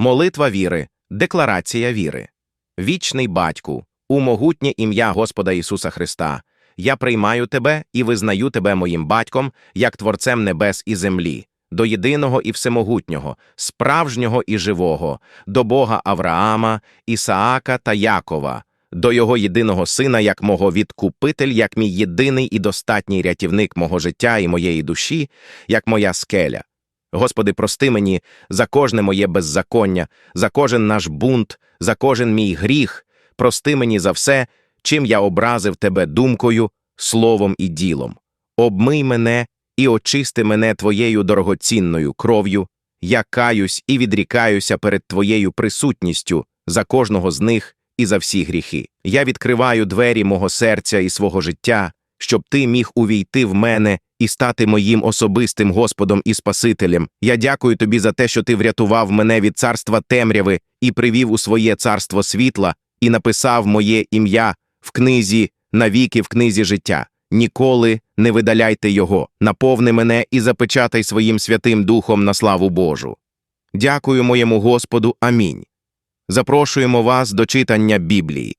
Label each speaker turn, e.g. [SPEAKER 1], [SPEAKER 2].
[SPEAKER 1] Молитва віри, декларація віри. Вічний батьку, у могутнє ім'я Господа Ісуса Христа, я приймаю тебе і визнаю тебе моїм батьком, як творцем небес і землі, до єдиного і всемогутнього, справжнього і живого, до Бога Авраама, Ісаака та Якова, до його єдиного сина, як мого відкупитель, як мій єдиний і достатній рятівник мого життя і моєї душі, як моя скеля. Господи, прости мені за кожне моє беззаконня, за кожен наш бунт, за кожен мій гріх, прости мені за все, чим я образив тебе думкою, словом і ділом. Обмий мене і очисти мене твоєю дорогоцінною кров'ю. Я каюсь і відрікаюся перед твоєю присутністю за кожного з них і за всі гріхи. Я відкриваю двері мого серця і свого життя, щоб ти міг увійти в мене і стати моїм особистим Господом і Спасителем. Я дякую тобі за те, що ти врятував мене від царства темряви і привів у своє царство світла, і написав моє ім'я в книзі навіки в книзі життя. Ніколи не видаляйте його, наповни мене і запечатай своїм святим Духом на славу Божу. Дякую моєму Господу. Амінь. Запрошуємо вас до читання Біблії.